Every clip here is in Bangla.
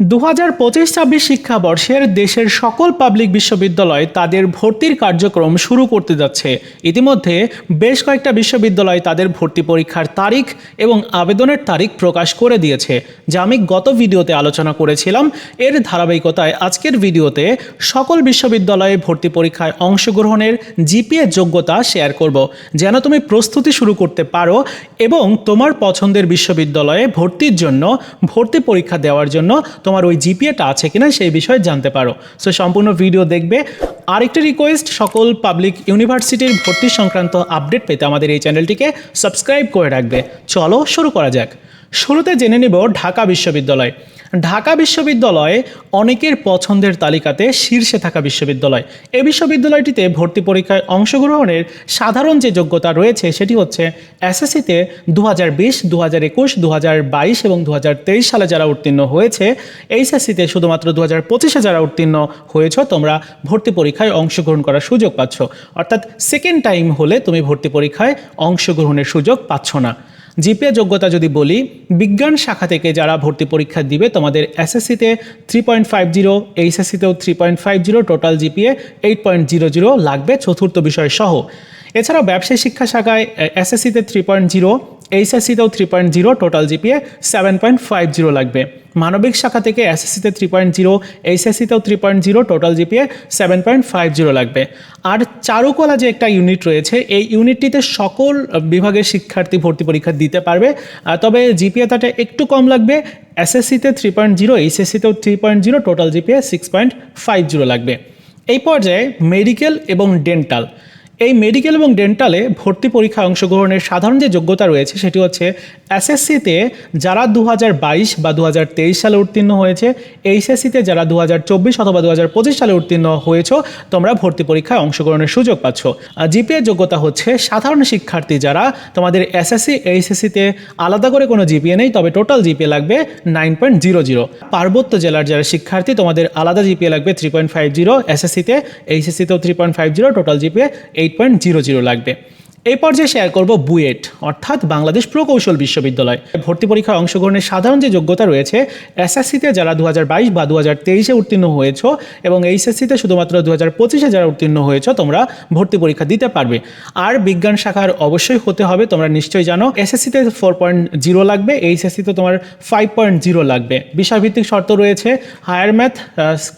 দু হাজার পঁচিশ ছাব্বিশ শিক্ষাবর্ষের দেশের সকল পাবলিক বিশ্ববিদ্যালয় তাদের ভর্তির কার্যক্রম শুরু করতে যাচ্ছে। ইতিমধ্যে বেশ কয়েকটা বিশ্ববিদ্যালয় তাদের ভর্তি পরীক্ষার তারিখ এবং আবেদনের তারিখ প্রকাশ করে দিয়েছে, যা আমি গত ভিডিওতে আলোচনা করেছিলাম। এর ধারাবাহিকতায় আজকের ভিডিওতে সকল বিশ্ববিদ্যালয়ে ভর্তি পরীক্ষায় অংশগ্রহণের জিপিএ যোগ্যতা শেয়ার করব। যেন তুমি প্রস্তুতি শুরু করতে পারো এবং তোমার পছন্দের বিশ্ববিদ্যালয়ে ভর্তির জন্য, ভর্তি পরীক্ষা দেওয়ার জন্য তোমার ওই জিপিএটা আছে কিনা সেই বিষয়ে জানতে পারো। সো সম্পূর্ণ ভিডিও দেখবে। আরেকটা রিকোয়েস্ট সকল পাবলিক ইউনিভার্সিটির ভর্তি সংক্রান্ত আপডেট পেতে আমাদের এই চ্যানেলটিকে সাবস্ক্রাইব করে রাখবে। চলো, শুরু করা যাক। শুরুতে জেনে নেব ঢাকা বিশ্ববিদ্যালয়। ঢাকা বিশ্ববিদ্যালয় অনেকের পছন্দের তালিকাতে শীর্ষে থাকা বিশ্ববিদ্যালয়। এই বিশ্ববিদ্যালয়টিতে ভর্তি পরীক্ষায় অংশগ্রহণের সাধারণ যে যোগ্যতা রয়েছে সেটি হচ্ছে এসএসসিতে দু হাজার বিশ দু হাজার একুশ দু হাজার বাইশ এবং দু হাজার তেইশ সালে যারা উত্তীর্ণ হয়েছে, এইচএসসিতে শুধুমাত্র দু হাজার পঁচিশে যারা উত্তীর্ণ হয়েছ, তোমরা ভর্তি পরীক্ষায় অংশগ্রহণ করার সুযোগ পাচ্ছ। অর্থাৎ সেকেন্ড টাইম হলে তুমি ভর্তি পরীক্ষায় অংশগ্রহণের সুযোগ পাচ্ছ না। জিপিএ যোগ্যতা যদি বলি, বিজ্ঞান শাখা থেকে যারা ভর্তি পরীক্ষা দিবে, তোমাদের এসএসসিতে three point five zero এইচএসসিতেও three point five zero total GPA eight point zero zero লাগবে। চতুর্থ বিষয় সহ। এছাড়াও ব্যবসায়ী শিক্ষা শাখায় এসএসসিতে three point zero এইচএসসিতেও three point zero total GPA seven point five zero লাগবে। মানবিক শাখা থেকে এসএসসিতে three point zero এইচএসসিতেও three point zero total GPA seven point five zero লাগবে। আর চারুকলা যে একটা ইউনিট রয়েছে, এই ইউনিটটিতে সকল বিভাগের শিক্ষার্থী ভর্তি পরীক্ষা দিতে পারবে। তবে জিপিএ তাটা একটু কম লাগবে। এসএসসিতে three point zero এইচএসসিতেও three point zero total GPA six point five zero লাগবে। এই পর্যায়ে মেডিকেল এবং ডেন্টাল এই মেডিকেল এবং ডেন্টালে ভর্তি পরীক্ষায় অংশগ্রহণের সাধারণ যে যোগ্যতা রয়েছে, সেটি হচ্ছে এসএসসিতে যারা দু হাজার বাইশ বা দু হাজার তেইশ সালে উত্তীর্ণ হয়েছে এইচএসসিতে যারা দু হাজার চব্বিশ অথবা দু হাজার পঁচিশ সালে উত্তীর্ণ হয়েছ, তোমরা ভর্তি পরীক্ষায় অংশগ্রহণের সুযোগ পাচ্ছ। জিপিএ যোগ্যতা হচ্ছে সাধারণ শিক্ষার্থী যারা তোমাদের এসএসসি এইচএসসিতে আলাদা করে কোনো জিপিএ নেই, তবে টোটাল জিপিএ লাগবে নাইন পয়েন্ট জিরো জিরো পার্বত্য জেলার যারা শিক্ষার্থী, তোমাদের আলাদা জিপিএ লাগবে থ্রি পয়েন্ট ফাইভ জিরো এসএসসিতে এইচএসসিতেও three point five zero total GPA eight point zero zero লাগবে। এই পর্যায়ে শেয়ার করব বুয়েট, অর্থাৎ বাংলাদেশ প্রকৌশল বিশ্ববিদ্যালয়। ভর্তি পরীক্ষায় অংশগ্রহণের সাধারণ যে যোগ্যতা রয়েছে এসএসসিতে যারা দু হাজার বাইশ বা দু হাজার তেইশে উত্তীর্ণ হয়েছ এবং এইচএসসিতে শুধুমাত্র দু হাজার পঁচিশে যারা উত্তীর্ণ হয়েছ, তোমরা ভর্তি পরীক্ষা দিতে পারবে। আর বিজ্ঞান শাখার অবশ্যই হতে হবে, তোমরা নিশ্চয়ই জানো এসএসসিতে ফোর পয়েন্ট জিরো লাগবে এইচএসসিতে তোমার ফাইভ পয়েন্ট জিরো লাগবে। বিষয়ভিত্তিক শর্ত রয়েছে হায়ার ম্যাথ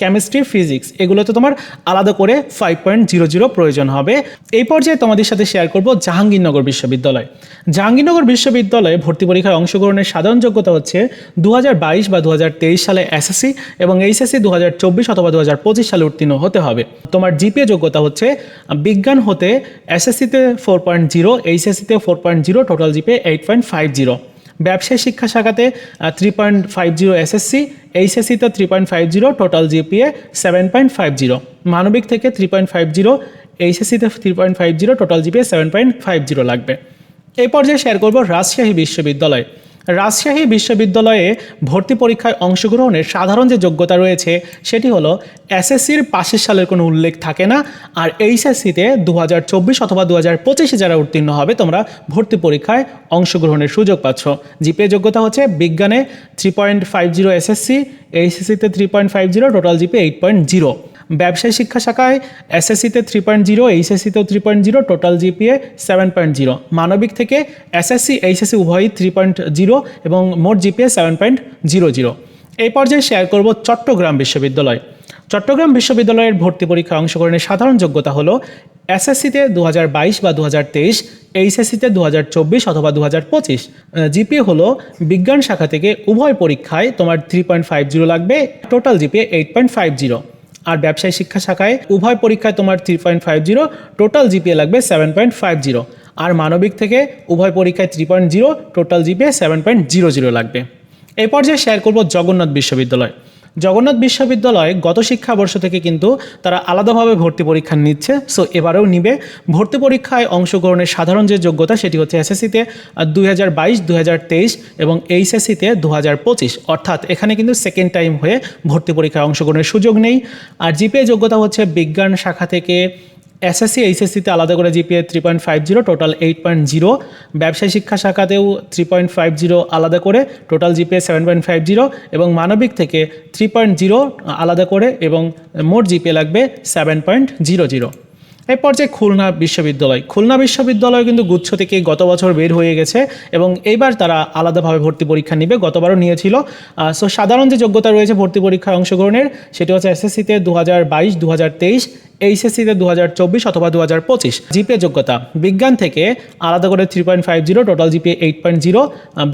কেমিস্ট্রি ফিজিক্স এগুলোতে তোমার আলাদা করে ফাইভ পয়েন্ট জিরো জিরো প্রয়োজন হবে। এই পর্যায়ে তোমাদের সাথে শেয়ার করব জাহাঙ্গীরনগর বিশ্ববিদ্যালয়। জাহাঙ্গীরনগর বিশ্ববিদ্যালয়ে ভর্তি পরীক্ষায় অংশগ্রহণের সাধারণ যোগ্যতা হচ্ছে দু হাজার বাইশ বা দু হাজার তেইশ সালে এসএসসি এবং এইচএসসি দু হাজার চব্বিশ অথবা দু হাজার পঁচিশ সালে উত্তীর্ণ হতে হবে। তোমার জিপিএ যোগ্যতা হচ্ছে বিজ্ঞান হতে এসএসসিতে four point zero এইচএসসিতে four point zero total GPA eight point five zero ব্যবসায়ী শিক্ষা শাখাতে three point five zero SSC, এইচএসসিতে three point five zero total GPA seven point five zero মানবিক থেকে three point five zero এইচএসসিতে three point five zero total GPA seven point five zero লাগবে। এই পর্যায়ে শেয়ার করব রাজশাহী বিশ্ববিদ্যালয়। রাজশাহী বিশ্ববিদ্যালয়ে ভর্তি পরীক্ষায় অংশগ্রহণের সাধারণ যে যোগ্যতা রয়েছে, সেটি হলো এসএসসির পাশের সালের কোনো উল্লেখ থাকে না, আর এইচএসসিতে দু হাজার চব্বিশ অথবা দু হাজার পঁচিশে যারা উত্তীর্ণ হবে, তোমরা ভর্তি পরীক্ষায় অংশগ্রহণের সুযোগ পাচ্ছ। জিপিএ যোগ্যতা হচ্ছে বিজ্ঞানে three point five zero SSC এইচএসসিতে three point five zero total GPA eight point zero ব্যবসায়ী শিক্ষা শাখায় এসএসসিতে three point zero এইচএসসিতেও three point zero total GPA seven point zero মানবিক থেকে এসএসসি এইচএসসি উভয়ই থ্রি পয়েন্ট জিরো এবং মোট GPA seven point zero zero এই পর্যায়ে শেয়ার করব চট্টগ্রাম বিশ্ববিদ্যালয়। চট্টগ্রাম বিশ্ববিদ্যালয়ের ভর্তি পরীক্ষায় অংশগ্রহণের সাধারণ যোগ্যতা হলো এসএসসিতে দু হাজার বাইশ বা দু হাজার তেইশ এইচএসসিতে দু হাজার চব্বিশ অথবা দু হাজার পঁচিশ জিপিএ হলো বিজ্ঞান শাখা থেকে উভয় পরীক্ষায় তোমার থ্রি পয়েন্ট ফাইভ জিরো লাগবে total GPA eight point five zero আর ব্যবসায় শিক্ষা শাখায় উভয় পরীক্ষায় তোমার three point five zero total GPA লাগবে সেভেন পয়েন্ট ফাইভ জিরো আর মানবিক থেকে উভয় পরীক্ষায় three point zero total GPA seven point zero zero লাগবে। এরপর যে শেয়ার করব জগন্নাথ বিশ্ববিদ্যালয়। জগন্নাথ বিশ্ববিদ্যালয় গত শিক্ষাবর্ষ থেকে কিন্তু তারা আলাদাভাবে ভর্তি পরীক্ষা নিচ্ছে। সো এবারেও নিবে। ভর্তি পরীক্ষায় অংশগ্রহণের সাধারণ যে যোগ্যতা সেটি হচ্ছে এসএসসিতে দুই হাজার বাইশ দু হাজার তেইশ এবং এইচএসসিতে দু হাজার পঁচিশ। অর্থাৎ এখানে কিন্তু সেকেন্ড টাইম হয়ে ভর্তি পরীক্ষায় অংশগ্রহণের সুযোগ নেই। আর জিপিএ যোগ্যতা হচ্ছে বিজ্ঞান শাখা থেকে এসএসসি এইচএসসিতে আলাদা করে GPA three point five zero total eight point zero ব্যবসায় শিক্ষা শাখাতেও থ্রি পয়েন্ট ফাইভ জিরো আলাদা করে total GPA seven point five zero এবং মানবিক থেকে থ্রি পয়েন্ট জিরো আলাদা করে এবং মোট জিপিএ লাগবে সেভেন পয়েন্ট জিরো জিরো এরপর যে খুলনা বিশ্ববিদ্যালয় খুলনা বিশ্ববিদ্যালয় কিন্তু গুচ্ছ থেকে গত বছর বের হয়ে গেছে এবং এইবার তারা আলাদাভাবে ভর্তি পরীক্ষা নেবে, গতবারও নিয়েছিল। সো সাধারণ যে যোগ্যতা রয়েছে ভর্তি পরীক্ষায় অংশগ্রহণের, সেটি হচ্ছে এসএসসিতে দু হাজার বাইশ দু হাজার তেইশ এইচএসসিতে দু হাজার চব্বিশ অথবা দু হাজার পঁচিশ জিপিএ যোগ্যতা। বিজ্ঞান থেকে আলাদা করে three point five zero total GPA eight point zero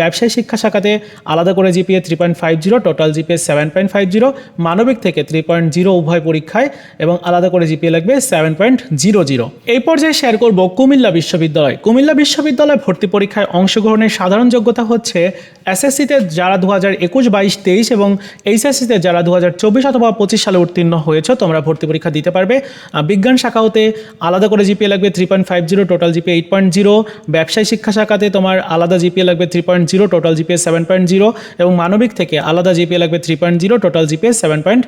ব্যবসায় শিক্ষা শাখাতে আলাদা করে GPA three point five zero total GPA seven point five zero মানবিক থেকে থ্রি পয়েন্ট জিরো উভয় পরীক্ষায়, এবং আলাদা করে জিপিএ লাগবে সেভেন পয়েন্ট জিরো জিরো এই পর্যায়ে শেয়ার করব কুমিল্লা বিশ্ববিদ্যালয়। কুমিল্লা বিশ্ববিদ্যালয় ভর্তি পরীক্ষায় অংশগ্রহণের সাধারণ যোগ্যতা হচ্ছে এসএসসিতে যারা দু হাজার একুশ বাইশ তেইশ এবং এইচএসসিতে যারা দু হাজার চব্বিশ অথবা পঁচিশ সালে উত্তীর্ণ হয়েছে, তোমরা ভর্তি পরীক্ষা দিতে পারবে। বিজ্ঞান শাখা হতে আলাদা করে জিপিএ লাগবে three point five zero total GPA eight point zero ব্যবসায় শিক্ষা শাখাতে তোমার আলাদা জিপিএ লাগবে three point zero total GPA seven point zero এবং মানবিক থেকে আলাদা জিপিএ লাগবে three point zero total GPA seven point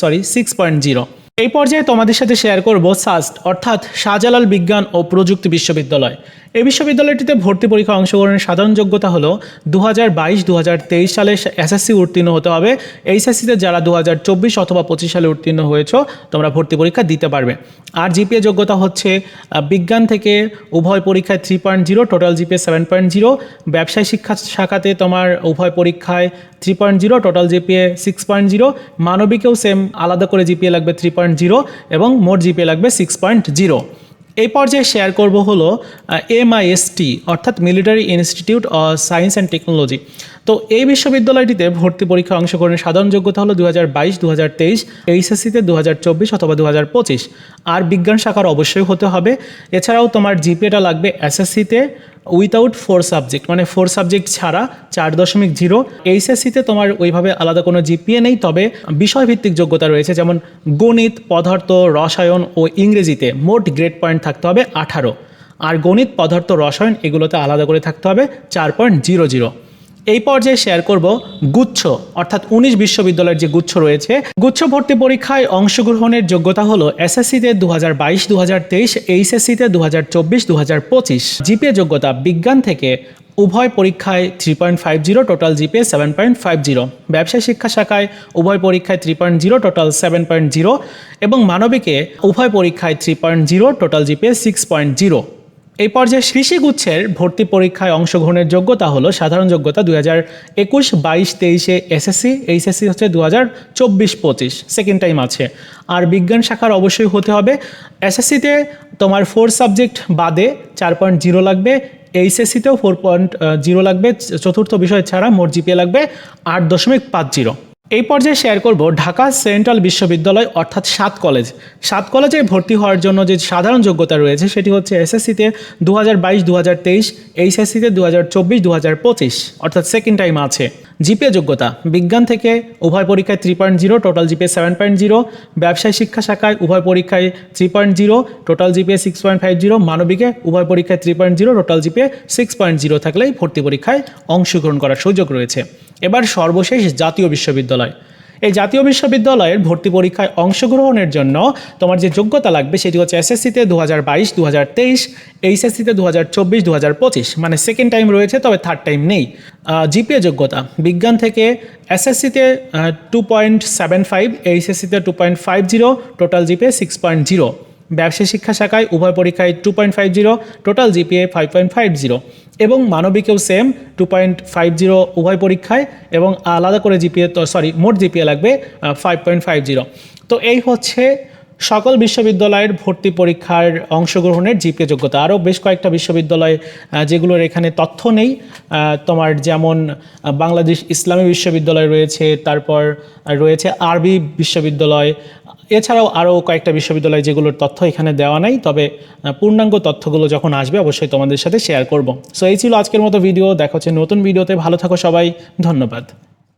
sorry six point zero এই পর্যায়ে তোমাদের সাথে শেয়ার করব সাস্ট অর্থাৎ শাহজালাল বিজ্ঞান ও প্রযুক্তি বিশ্ববিদ্যালয়। এই বিশ্ববিদ্যালয়টিতে ভর্তি পরীক্ষা অংশগ্রহণের সাধারণ যোগ্যতা হলো দু হাজার বাইশ তেইশ সালে এসএসসি উত্তীর্ণ হতে হবে। এইচএসসিতে যারা দু হাজার চব্বিশ অথবা পঁচিশ সালে উত্তীর্ণ হয়েছো, তোমরা ভর্তি পরীক্ষা দিতে পারবে। আর জিপিএ যোগ্যতা হচ্ছে বিজ্ঞান থেকে উভয় পরীক্ষায় three point zero total GPA seven point zero ব্যবসায় শিক্ষা শাখাতে তোমার উভয় পরীক্ষায় three point zero total GPA six point zero মানবিকেও same আলাদা করে জিপিএ লাগবে থ্রি পয়েন্ট জিরো এবং মোট জিপিএ লাগবে সিক্স পয়েন্ট জিরো এই পর্যায়ে শেয়ার করব হলো এমআইএসটি অর্থাৎ military institute of science and technology তো এই বিশ্ববিদ্যালয়টিতে ভর্তি পরীক্ষা অংশগ্রহণের সাধারণ যোগ্যতা হলো দু হাজার বাইশ দু হাজার তেইশ, এইচএসসিতে দু হাজার চব্বিশ অথবা দু হাজার পঁচিশ। আর বিজ্ঞান শাখার অবশ্যই হতে হবে। এছাড়াও তোমার জিপিএটা লাগবে এসএসসিতে উইথাউট ফোর সাবজেক্ট মানে ফোর সাবজেক্ট ছাড়া চার দশমিক জিরো। এইচএসসিতে তোমার ওইভাবে আলাদা কোনো জিপিএ নেই, তবে বিষয়ভিত্তিক যোগ্যতা রয়েছে, যেমন গণিত, পদার্থ, রসায়ন ও ইংরেজিতে মোট গ্রেড পয়েন্ট থাকতে হবে আঠারো। আর গণিত, পদার্থ, রসায়ন এগুলোতে আলাদা করে থাকতে হবে চার পয়েন্ট জিরো জিরো। এই পর্যায়ে শেয়ার করব গুচ্ছ, অর্থাৎ উনিশ বিশ্ববিদ্যালয়ের যে গুচ্ছ রয়েছে। গুচ্ছ ভর্তি পরীক্ষায় অংশগ্রহণের যোগ্যতা হলো এসএসসিতে দু হাজার বাইশ দু হাজার তেইশ, এইচএসসিতে দু হাজার চব্বিশ দু হাজার পঁচিশ জিপিএ যোগ্যতা বিজ্ঞান থেকে উভয় পরীক্ষায় three point five zero total GPA seven point five zero ব্যবসায় শিক্ষা শাখায় উভয় পরীক্ষায় three point zero total seven point zero এবং মানবিকে উভয় পরীক্ষায় three point zero total GPA six point zero এই পর্যায়ে কৃষি গুচ্ছের ভর্তি পরীক্ষায় অংশগ্রহণের যোগ্যতা হলো সাধারণ যোগ্যতা দুই হাজার একুশ, বাইশ, তেইশে এসএসসি এইচএসসি হচ্ছে দু হাজার চব্বিশ, পঁচিশ সেকেন্ড টাইম আছে। আর বিজ্ঞান শাখার অবশ্যই হতে হবে এসএসসিতে তোমার ফোর সাবজেক্ট বাদে চার পয়েন্ট জিরো লাগবে এইচএসসিতেও ফোর পয়েন্ট জিরো লাগবে, চতুর্থ বিষয় ছাড়া মোট জিপিএ লাগবে আট দশমিক পাঁচ জিরো এই পর্যায়ে শেয়ার করব ঢাকা সেন্ট্রাল বিশ্ববিদ্যালয়, অর্থাৎ সাত কলেজ সাত কলেজে ভর্তি হওয়ার জন্য যে সাধারণ যোগ্যতা রয়েছে, সেটি হচ্ছে এসএসসিতে দু হাজার বাইশ দু হাজার তেইশ এইচএসসিতে দু হাজার চব্বিশ দু হাজার পঁচিশ, অর্থাৎ সেকেন্ড টাইম আছে। জিপিএ যোগ্যতা, বিজ্ঞান থেকে উভয় পরীক্ষায় three point zero total GPA seven point zero ব্যবসায় শিক্ষা শাখায় উভয় পরীক্ষায় three point zero total GPA six point five zero মানবিকে উভয় পরীক্ষায় three point zero total GPA six point zero থাকলেই ভর্তি পরীক্ষায় অংশগ্রহণ করার সুযোগ রয়েছে। এবার সর্বশেষ জাতীয় বিশ্ববিদ্যালয়। এই জাতীয় বিশ্ববিদ্যালয়ের ভর্তি পরীক্ষায় অংশগ্রহণের জন্য তোমার যে যোগ্যতা লাগবে সেটি হচ্ছে এসএসসিতে দু হাজার বাইশ দু হাজার তেইশ, এইচএসসিতে দু হাজার চব্বিশ দু হাজার পঁচিশ। মানে সেকেন্ড টাইম রয়েছে, তবে থার্ড টাইম নেই। জিপিএ যোগ্যতা, বিজ্ঞান থেকে এসএসসিতে two point seven five এইচএসসিতে two point five zero total GPA six point zero ব্যবসায় শিক্ষা শাখায় উভয় পরীক্ষায় two point five zero total GPA five point five zero এবং মানবিকেও same two point five zero উভয় পরীক্ষায় এবং আলাদা করে জিপিএ সরি মোট জিপিএ লাগবে ফাইভ পয়েন্ট ফাইভ জিরো তো এই হচ্ছে সকল বিশ্ববিদ্যালয়ের ভর্তি পরীক্ষার অংশগ্রহণের জিপিএ যোগ্যতা। আরও বেশ কয়েকটা বিশ্ববিদ্যালয় যেগুলোর এখানে তথ্য নেই তোমার যেমন বাংলাদেশ ইসলামী বিশ্ববিদ্যালয় রয়েছে, তারপর রয়েছে আরবি বিশ্ববিদ্যালয় এছাড়াও আরও কয়েকটা বিশ্ববিদ্যালয় যেগুলোর তথ্য এখানে দেওয়া নাই, তবে পূর্ণাঙ্গ তথ্যগুলো যখন আসবে অবশ্যই তোমাদের সাথে শেয়ার করব। সো এই ছিল আজকের মতো ভিডিও দেখা হচ্ছে নতুন ভিডিওতে ভালো থাকো সবাই, ধন্যবাদ।